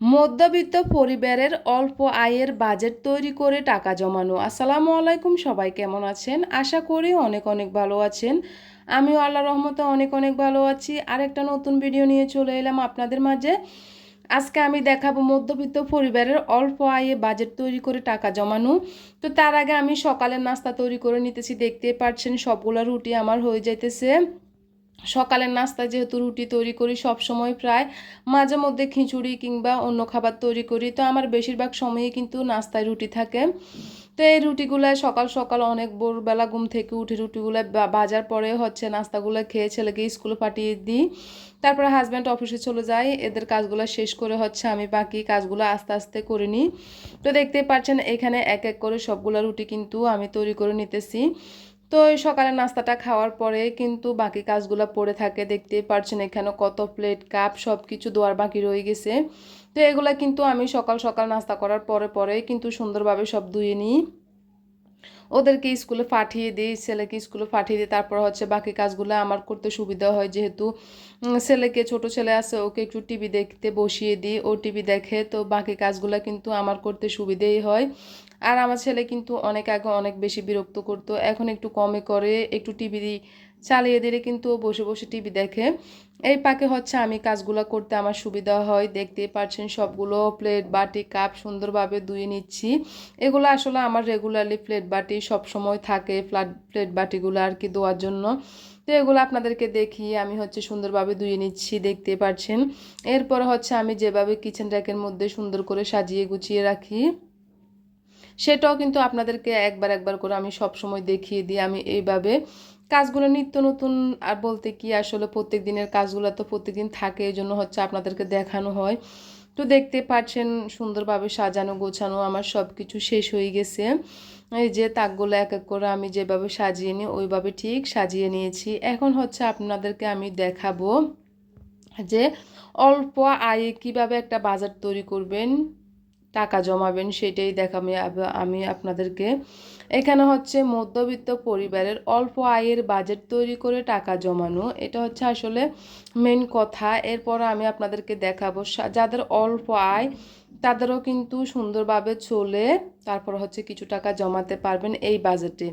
মধ্যবিত্ত পরিবারের অল্প আয়ের বাজেট তৈরি করে টাকা জমানো। আসসালামু আলাইকুম, সবাই কেমন আছেন? আশা করি অনেক অনেক ভালো আছেন। আমিও আল্লাহ রহমতে অনেক অনেক ভালো আছি। আর একটা নতুন ভিডিও নিয়ে চলে এলাম আপনাদের মাঝে। আজকে আমি দেখাবো মধ্যবিত্ত পরিবারের অল্প আয়ে বাজেট তৈরি করে টাকা জমানো। তো তার আগে আমি সকালের নাস্তা তৈরি করে নিতেছি। দেখতে পাচ্ছেন সবগুলো রুটি আমার হয়ে যাইতেছে। সকালের নাস্তা যেহেতু রুটি তৈরি করি, সব সময় প্রায় মাঝে মধ্যে খিচুড়ি কিংবা অন্য খাবার তৈরি করি। তো আমার বেশিরভাগ সময়ই কিন্তু নাস্তায় রুটি থাকে। তো এই রুটিগুলো সকাল সকাল অনেক ভোরবেলা ঘুম থেকে উঠে রুটিগুলো বাজার পরে হচ্ছে নাস্তাগুলো খেয়ে ছেলেকে স্কুলে পাঠিয়ে দিই। তারপরে হাজব্যান্ড অফিসে চলে যায় এদের কাজগুলো শেষ করে হচ্ছে আমি বাকি কাজগুলো আস্তে আস্তে করে নিই। তো দেখতে পাচ্ছেন, এখানে এক এক করে সবগুলো রুটি কিন্তু আমি তৈরি করে নিতেছি। তো এই সকালে নাস্তাটা খাওয়ার পরে কিন্তু বাকি কাজগুলো পড়ে থাকে। দেখতেই পারছেন এখানে কত প্লেট কাপ সব কিছু দোয়ার বাকি রয়ে গেছে। তো এগুলা কিন্তু আমি সকাল সকাল নাস্তা করার পরে পরে কিন্তু সুন্দরভাবে সব ধুয়ে নিই। ওদেরকে স্কুলে পাঠিয়ে দিই, ছেলেকে স্কুলে পাঠিয়ে দিই। তারপর হচ্ছে বাকি কাজগুলো আমার করতে সুবিধা হয় যেহেতু ছেলেকে, ছোট ছেলে আছে, ওকে একটু টিভি দেখতে বসিয়ে দিই। ও টিভি দেখে তো বাকি কাজগুলো কিন্তু আমার করতে সুবিধেই হয়। আর আমার ছেলে কিন্তু অনেক আগে অনেক বেশি বিরক্ত করতো, এখন একটু কমে করে, একটু টিভি চালিয়ে দিলে কিন্তু বসে বসে টিভি দেখে। এই পাকে হচ্ছে আমি কাজগুলো করতে আমার সুবিধা হয়, দেখতে পাচ্ছেন সবগুলো প্লেট বাটি কাপ সুন্দরভাবে ধুয়ে নিচ্ছি। এগুলো আসলে আমার রেগুলারলি প্লেট বাটি সব সময় থাকে ফ্ল্যাট প্লেট বাটিগুলো আর কি ধোয়ার জন্য। তো এগুলো আপনাদেরকে দেখি আমি হচ্ছে সুন্দরভাবে ধুয়ে নিচ্ছি, দেখতে পাচ্ছেন এরপর হচ্ছে আমি যেভাবে কিচেন র্যাকের মধ্যে সুন্দর করে সাজিয়ে গুছিয়ে রাখি। সেটাও কিন্তু আপনাদেরকে একবার একবার করে আমি সব সময় দেখিয়ে দিই, আমি এইভাবে। কাজগুলো নিত্য নতুন আর বলতে কি আসলে প্রত্যেক দিনের কাজগুলো তো প্রত্যেকদিন থাকে এই জন্য হচ্ছে আপনাদেরকে দেখানো হয়। তো দেখতে পাচ্ছেন সুন্দরভাবে সাজানো, গোছানো আমার সব কিছু শেষ হয়ে গেছে। এই যে তাকগুলো এক এক করে আমি যেভাবে সাজিয়ে নিই, ওইভাবে ঠিক সাজিয়ে নিয়েছি। এখন হচ্ছে আপনাদেরকে আমি দেখাবো যে অল্প আয়ে কীভাবে একটা বাজার তৈরি করবেন। টাকা জমাবেন সেটাই দেখামি আমি আপনাদেরকে। এখানে হচ্ছে মধ্যবিত্ত পরিবারের অল্প আয়ের বাজেট তৈরি করে টাকা জমানো। এটা হচ্ছে আসলে মেন কথা। এরপর আমি আপনাদেরকে দেখাবো যাদের অল্প আয়, তাদেরও কিন্তু সুন্দরভাবে চলে। তারপর হচ্ছে কিছু টাকা জমাতে পারবেন এই বাজেটে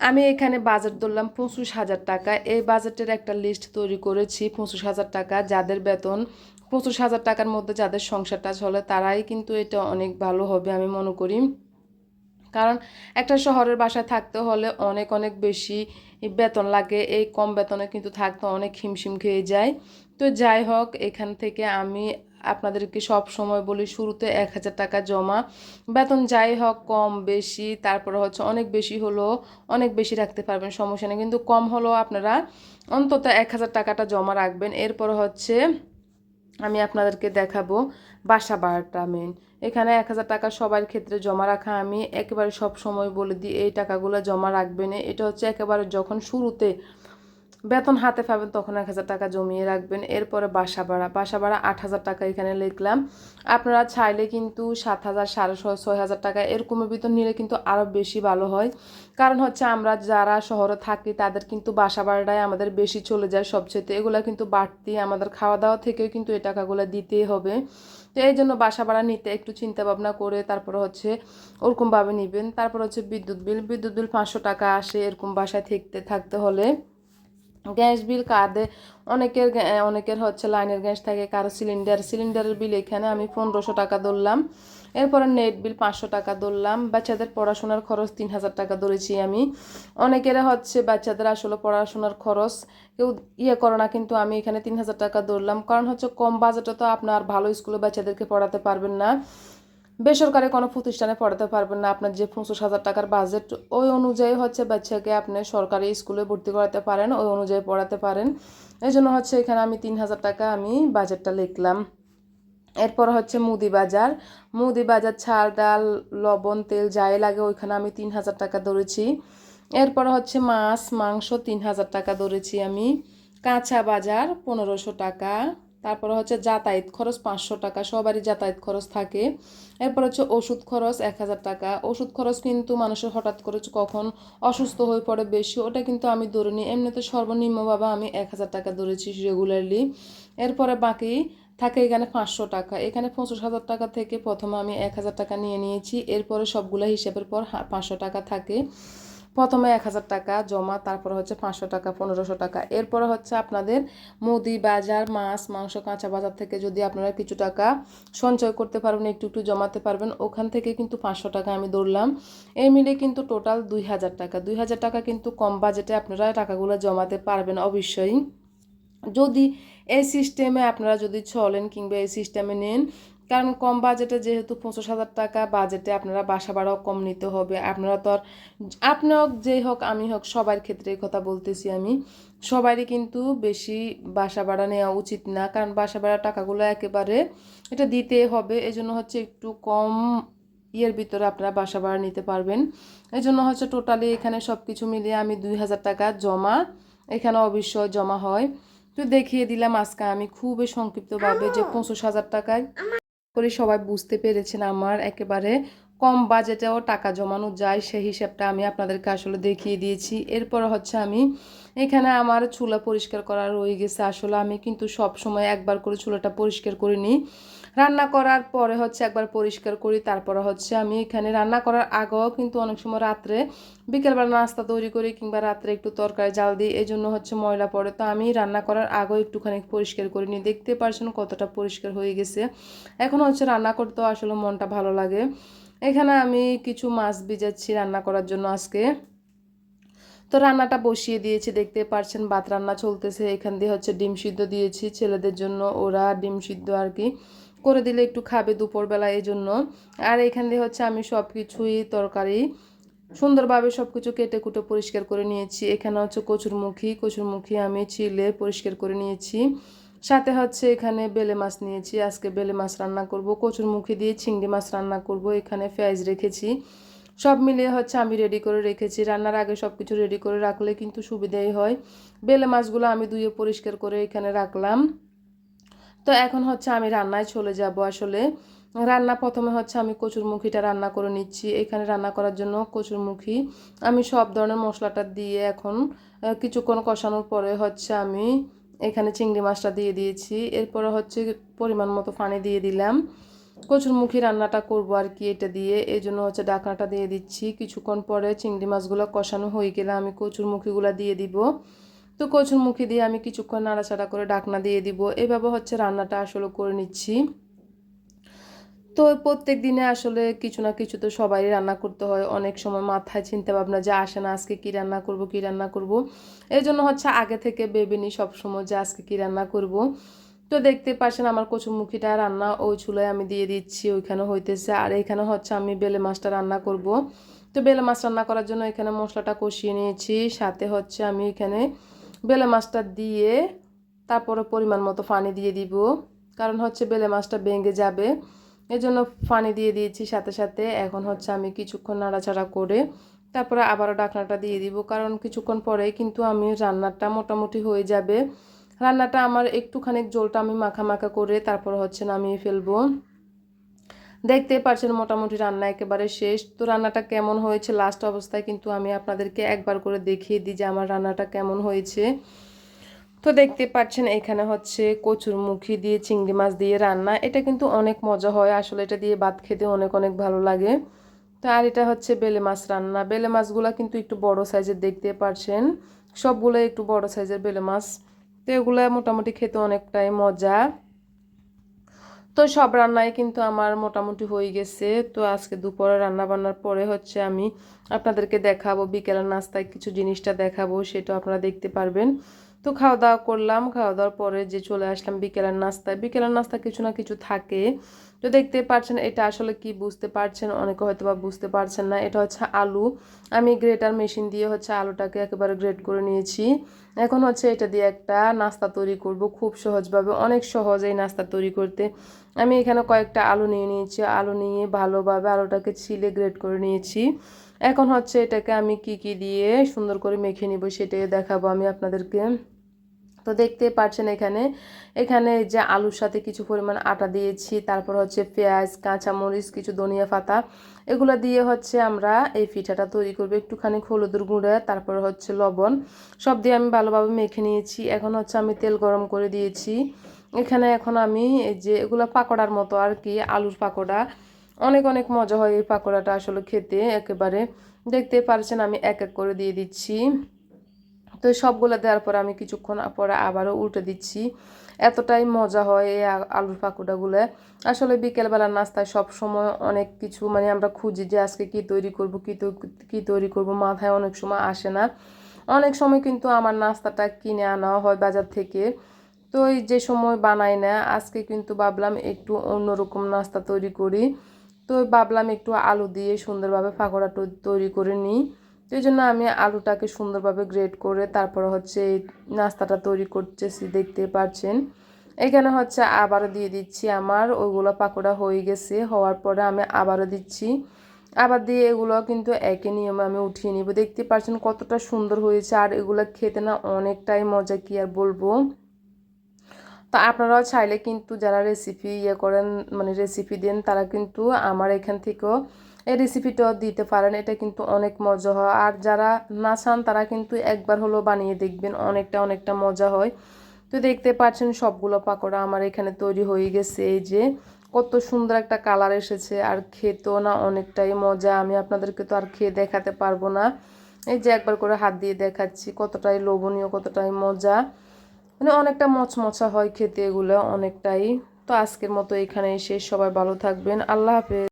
আমি এখানে বাজেট ধরলাম পঁচিশ হাজার টাকা। এই বাজেটের একটা লিস্ট তৈরি করেছি, পঁচিশ হাজার টাকা। যাদের বেতন পঁচিশ হাজার টাকার মধ্যে যাদের সংসারটা চলে তারাই কিন্তু এটা অনেক ভালো হবে আমি মনে করি। কারণ একটা শহরের বাসায় থাকতে হলে অনেক অনেক বেশি বেতন লাগে। এই কম বেতনে কিন্তু থাকতে অনেক হিমশিম খেয়ে যায়। তো যাই হোক, এখান থেকে আমি আপনাদেরকে সব সময় বলি, শুরুতে এক হাজার টাকা জমা। বেতন যাই হোক, কম, বেশি, তারপরে হচ্ছে অনেক বেশি হলো অনেক বেশি রাখতে পারবেন, সমস্যা নেই। কিন্তু কম হলেও আপনারা অন্তত এক হাজার টাকাটা জমা রাখবেন। এরপর হচ্ছে আমি আপনাদেরকে দেখাবো বাসা বাড়াটা মেন এখানে এক হাজার টাকা সবার ক্ষেত্রে জমা রাখা। আমি একেবারে সব সময় বলে দিই, এই টাকাগুলো জমা রাখবে না এটা হচ্ছে একেবারে যখন শুরুতে বেতন হাতে পাবেন, তখন এক হাজার টাকা জমিয়ে রাখবেন। এরপরে বাসা ভাড়া। বাসা ভাড়া আট হাজার টাকা এখানে লিখলাম। আপনারা চাইলে কিন্তু সাত হাজার, সাড়ে ছয় হাজার টাকা এরকমের ভিতর নিলে কিন্তু আরও বেশি ভালো হয়। কারণ হচ্ছে আমরা যারা শহরে থাকি, তাদের কিন্তু বাসা ভাড়াটাই আমাদের বেশি চলে যায় সবচেয়ে এগুলো কিন্তু বাড়তি আমাদের খাওয়া দাওয়া থেকেও কিন্তু এই টাকাগুলো দিতেই হবে। তো এই জন্য বাসা ভাড়া নিতে একটু চিন্তা ভাবনা করে তারপরে হচ্ছে ওরকমভাবে নেবেন। তারপর হচ্ছে বিদ্যুৎ বিল। বিদ্যুৎ বিল পাঁচশো টাকা আসে এরকম বাসায় থাকতে থাকতে হলে। গ্যাস বিল কার্ডে অনেকের অনেকের হচ্ছে লাইনের গ্যাস থাকে, কারও সিলিন্ডার, সিলিন্ডারের বিল এখানে আমি পনেরোশো টাকা ধরলাম। এরপরে নেট বিল পাঁচশো টাকা ধরলাম। বাচ্চাদের পড়াশোনার খরচ তিন হাজার টাকা ধরেছি আমি। অনেকের হচ্ছে বাচ্চাদের আসলে পড়াশোনার খরচ কেউ ইয়ে করে না, কিন্তু আমি এখানে তিন হাজার টাকা ধরলাম। কারণ হচ্ছে কম বাজেটে তো আপনার ভালো স্কুলে বাচ্চাদেরকে পড়াতে পারবেন না। বেসরকারি কোনো প্রতিষ্ঠানে পড়াতে পারবেন না। আপনার যে পঁচিশ হাজার টাকার বাজেট ওই অনুযায়ী হচ্ছে বাচ্চাকে আপনি সরকারি স্কুলে ভর্তি করাতে পারেন, ওই অনুযায়ী পড়াতে পারেন। এই জন্য হচ্ছে এখানে আমি তিন হাজার টাকা আমি বাজেটটা লিখলাম। এরপর হচ্ছে মুদি বাজার। মুদি বাজার, ছাল, ডাল, লবণ, তেল যাই লাগে ওইখানে আমি তিন হাজার টাকা ধরেছি। এরপর হচ্ছে মাছ, মাংস, তিন হাজার টাকা ধরেছি আমি। কাঁচা বাজার, পনেরোশো টাকা। তারপরে হচ্ছে যাতায়াত খরচ পাঁচশো টাকা, সবারই যাতায়াত খরচ থাকে। এরপর হচ্ছে ওষুধ খরচ এক হাজার টাকা। ওষুধ খরচ কিন্তু মানুষের হঠাৎ করে কখন অসুস্থ হয়ে পড়ে বেশি, ওটা কিন্তু আমি ধরে নিই এমনিতে সর্বনিম্নভাবে আমি এক হাজার টাকা ধরেছি রেগুলারলি এরপরে বাকি থাকে এখানে পাঁচশো টাকা। এখানে পঁচিশ হাজার টাকা থেকে প্রথমে আমি এক হাজার টাকা নিয়ে নিয়েছি। এরপরে সবগুলো হিসেবের পর পাঁচশো টাকা থাকে। প্রথমে এক হাজার টাকা জমা, তারপর হচ্ছে পাঁচশো টাকা, পনেরোশো টাকা। এরপরে হচ্ছে আপনাদের মুদি, বাজার, মাছ, মাংস, কাঁচা বাজার থেকে যদি আপনারা কিছু টাকা সঞ্চয় করতে পারবেন, একটু একটু জমাতে পারবেন, ওখান থেকে কিন্তু পাঁচশো টাকা আমি ধরলাম। এই মিলে কিন্তু টোটাল দুই হাজার টাকা। দুই হাজার টাকা কিন্তু কম বাজেটে আপনারা টাকাগুলো জমাতে পারবেন অবশ্যই। যদি এই সিস্টেমে আপনারা যদি চলেন কিংবা এই সিস্টেমে নেন কারণ কম বাজেটে যেহেতু পঁচিশ হাজার টাকা বাজেটে আপনারা বাসা ভাড়াও কম নিতে হবে। আপনারা তো আর আপনি হোক, যেই হোক, আমি হোক, সবার ক্ষেত্রে কথা বলতেছি আমি। সবারই কিন্তু বেশি বাসা ভাড়া নেওয়া উচিত না, কারণ বাসা ভাড়া টাকাগুলো একেবারে এটা দিতে হবে। এই জন্য হচ্ছে একটু কম ইয়ের ভিতরে আপনারা বাসা ভাড়া নিতে পারবেন। এই জন্য হচ্ছে টোটালি এখানে সব কিছু মিলিয়ে আমি দুই হাজার টাকা জমা, এখানে অবশ্যই জমা হয়। তো দেখিয়ে দিলাম আজকে আমি খুবই সংক্ষিপ্তভাবে যে পঁচিশ হাজার টাকায় করে সবাই বুঝতে পেরেছেন আমার একেবারে কম বাজেটেও টাকা জমানো যায়, সেই হিসাবটা আমি আপনাদেরকে আসলে দেখিয়ে দিয়েছি। এরপর হচ্ছে আমি, এখানে আমার চুলা পরিষ্কার করা রয়ে গেছে। আসলে আমি কিন্তু সব সময় একবার করে চুলাটা পরিষ্কার করে নিই। রান্না করার পরে হচ্ছে একবার পরিষ্কার করি, তারপরে হচ্ছে আমি এখানে রান্না করার আগেও কিন্তু অনেক সময় রাত্রে বিকেলবেলা নাস্তা তৈরি করি কিংবা রাত্রে একটু তরকারি জাল দিই এই জন্য হচ্ছে ময়লা পড়ে। তো আমি রান্না করার আগেও একটুখানি পরিষ্কার করে নিই দেখতে পারছেন কতটা পরিষ্কার হয়ে গেছে। এখন হচ্ছে রান্না করতেও আসলে মনটা ভালো লাগে। এখানে আমি কিছু মাছ ভিজাচ্ছি রান্না করার জন্য আজকে। তো রান্নাটা বসিয়ে দিয়েছি, দেখতে পারছেন ভাত রান্না চলতেছে। এখান দিয়ে হচ্ছে ডিম সিদ্ধ দিয়েছি ছেলেদের জন্য, ওরা ডিম সিদ্ধ আর কি। করে দিলে একটু খাবে দুপুরবেলা এই জন্য আর এখান দিয়ে হচ্ছে আমি সব কিছুই তরকারি সুন্দরভাবে সব কিছু কেটে কুটে পরিষ্কার করে নিয়েছি। এখানে হচ্ছে কচুরমুখী কচুরমুখী আমি চিলে পরিষ্কার করে নিয়েছি। সাথে হচ্ছে এখানে বেলে মাছ নিয়েছি। আজকে বেলে মাছ রান্না করব। কচুরমুখী দিয়ে চিংড়ি মাছ রান্না করব। এখানে পেঁয়াজ রেখেছি। সব মিলিয়ে হচ্ছে আমি রেডি করে রেখেছি। রান্নার আগে সব কিছু রেডি করে রাখলে কিন্তু সুবিধাই হয়। বেলে মাছগুলো আমি ধুয়ে পরিষ্কার করে এখানে রাখলাম। তো এখন হচ্ছে আমি রান্নায় চলে যাব আসলে। রান্না প্রথমে হচ্ছে আমি কচুরমুখিটা রান্না করে নিচ্ছি। এখানে রান্না করার জন্য কচুরমুখী আমি সব ধরনের মশলাটা দিয়ে এখন কিছুক্ষণ কষানোর পরে হচ্ছে আমি এখানে চিংড়ি মাছটা দিয়ে দিয়েছি। এরপরে হচ্ছে পরিমাণ মতো পানি দিয়ে দিলাম। কচুরমুখী রান্নাটা করব আর কি এটা দিয়ে। এই জন্য হচ্ছে ডাকনাটা দিয়ে দিচ্ছি। কিছুক্ষণ পরে চিংড়ি মাছগুলো কষানো হয়ে গেলে আমি কচুরমুখীগুলো দিয়ে দিব। তো কচুরমুখী দিয়ে আমি কিছুক্ষণ নাড়াচাড়া করে ডাকনা দিয়ে দিব। এভাবে হচ্ছে রান্নাটা আসলে করে নিচ্ছি। তো প্রত্যেক দিনে আসলে কিছু না কিছু তো সবাই রান্না করতে হয়। অনেক সময় মাথায় চিন্তা ভাবনা যে আসে না, আজকে কি রান্না করব, কি রান্না করব। এই জন্য হচ্ছে আগে থেকে ভেবে নিই সবসময় যে আজকে কি রান্না করব। তো দেখতে পাচ্ছেন আমার কচুমুখিটা রান্না ওই চুলায় আমি দিয়ে দিচ্ছি, ওইখানে হইতেছে। আর এখানে হচ্ছে আমি বেলে মাছটা রান্না করব। তো বেলে মাছ রান্না করার জন্য এখানে মশলাটা কষিয়ে নিয়েছি। সাথে হচ্ছে আমি এখানে বেলে মাছটা দিয়ে তারপরে পরিমাণ মতো পানি দিয়ে দিব। কারণ হচ্ছে বেলে মাছটা ভেঙে যাবে। এই জন্য পানি দিয়ে দিয়েছি সাথে সাথে। এখন হচ্ছে আমি কিছুক্ষণ নাড়াচাড়া করে তারপরে আবারও ডাকনাটা দিয়ে দিব। কারণ কিছুক্ষণ পরে কিন্তু আমি রান্নাটা মোটামুটি হয়ে যাবে। রান্নাটা আমার একটুখানি জলটা আমি মাখা মাখা করে তারপর হচ্ছে নামিয়ে ফেলব। দেখতে পারছেন মোটামুটি রান্না একেবারে শেষ। তো রান্নাটা কেমন হয়েছে লাস্ট অবস্থায় কিন্তু আমি আপনাদেরকে একবার করে দেখিয়ে দিই যে আমার রান্নাটা কেমন হয়েছে। তো দেখতে পাচ্ছেন এখানে হচ্ছে কচুর মুখি দিয়ে চিংড়ি মাছ দিয়ে রান্না। এটা কিন্তু অনেক মজা হয়, আসলে এটা দিয়ে ভাত খেতে অনেক অনেক ভালো লাগে। তো আর এটা হচ্ছে বেলে মাছ রান্না। বেলে মাছগুলো কিন্তু একটু বড় সাইজের দেখতে পারছেন। সবগুলো একটু বড় সাইজের বেলে মাছ। তো এগুলো মোটামুটি খেতে অনেকটাই মজা। তো সব রান্নাই কিন্তু আমার মোটামুটি হয়ে গেছে। তো আজকে দুপুরে রান্না বান্নার পরে হচ্ছে আমি আপনাদেরকে দেখাবো, বিকেলের নাস্তায় কিছু জিনিসটা দেখাবো সেটা আপনারা দেখতে পারবেন। তো খাওয়া দাওয়া করলাম। খাওয়া দাওয়ার পরে যে চলে আসলাম বিকেলের নাস্তায়। বিকেলের নাস্তা কিছু না কিছু থাকে। তো দেখতে পাচ্ছেন এটা আসলে কি বুঝতে পারছেন? অনেকে হয়তো বা বুঝতে পারছেন না। এটা হচ্ছে আলু। আমি গ্রেটার মেশিন দিয়ে হচ্ছে আলুটাকে একেবারে গ্রেট করে নিয়েছি। এখন হচ্ছে এটা দিয়ে একটা নাস্তা তৈরি করব খুব সহজভাবে। অনেক সহজ এই নাস্তা তৈরি করতে। আমি এখানে কয়েকটা আলু নিয়ে নিয়েছি। আলু নিয়ে ভালোভাবে আলুটাকে ছিলে গ্রেট করে নিয়েছি। এখন হচ্ছে এটাকে আমি কি কি দিয়ে সুন্দর করে মেখে নিব সেটাই দেখাবো আমি আপনাদেরকে। তো দেখতে পাচ্ছেন এখানে এখানে যে আলুর সাথে কিছু পরিমাণ আটা দিয়েছি, তারপর হচ্ছে পেঁয়াজ, কাঁচামরিচ, কিছু ধনিয়া পাতা, এগুলো দিয়ে হচ্ছে আমরা এই পিঠাটা তৈরি করব। একটুখানি হলুদের গুঁড়া, তারপর হচ্ছে লবণ, সব দিয়ে আমি ভালোভাবে মেখে নিয়েছি। এখন হচ্ছে আমি তেল গরম করে দিয়েছি। এখানে এখন আমি এই যে এগুলো পাকোড়ার মতো আর কি, আলুর পাকোড়া। অনেক অনেক মজা হয় এই পাকোড়াটা আসলে খেতে, একেবারে। দেখতে পারছেন আমি এক এক করে দিয়ে দিচ্ছি। তো সবগুলো দেওয়ার পরে আমি কিছুক্ষণ পরে আবারও উল্টে দিচ্ছি। এতটাই মজা হয় এই আলুর পাকোড়াগুলো। আসলে বিকেলবেলার নাস্তায় সব সময় অনেক কিছু মানে আমরা খুঁজি যে আজকে কি তৈরি করব, কি কি তৈরি করব, মাথায় অনেক সময় আসে না। অনেক সময় কিন্তু আমার নাস্তাটা কিনে আনা হয় বাজার থেকে। তো এই যে সময় বানাই না, আজকে কিন্তু ভাবলাম একটু অন্যরকম নাস্তা তৈরি করি। তো ভাবলাম একটু আলু দিয়ে সুন্দরভাবে পাকোড়া তৈরি করে নিই। তো এই জন্য আমি আলুটাকে সুন্দরভাবে গ্রেড করে তারপর হচ্ছে এই নাস্তাটা তৈরি করতেছি, দেখতে পাচ্ছেন। এখানে হচ্ছে আবারও দিয়ে দিচ্ছি আমার, ওইগুলো পাকোড়া হয়ে গেছে, হওয়ার পরে আমি আবারও দিচ্ছি। আবার দিয়ে এগুলো কিন্তু একই নিয়মে আমি উঠিয়ে নিব। দেখতে পাচ্ছেন কতটা সুন্দর হয়েছে, আর এগুলো খেতে না অনেকটাই মজা, কি আর বলব? তো আপনারাও চাইলে কিন্তু যারা রেসিপি ইয়ে করেন মানে রেসিপি দেন, তারা কিন্তু আমার এখান থেকেও এই রেসিপিটাও দিতে পারেন। এটা কিন্তু অনেক মজা হয়। আর যারা না চান, তারা কিন্তু একবার হলো বানিয়ে দেখবেন, অনেকটা অনেকটা মজা হয়। তো দেখতে পাচ্ছেন, সবগুলো পাকোড়া আমার এখানে তৈরি হয়ে গেছে। এই যে কত সুন্দর একটা কালার এসেছে, আর খেতেও না অনেকটাই মজা। আমি আপনাদেরকে তো আর খেয়ে দেখাতে পারব না। এই যে একবার করে হাত দিয়ে দেখাচ্ছি, কতটাই লোভনীয়, কতটাই মজা। মানে অনেকটা মচমচা হয় খেতে এগুলো অনেকটাই। তো আজকের মতো এখানে এসে সবাই ভালো থাকবেন। আল্লাহ হাফেজ।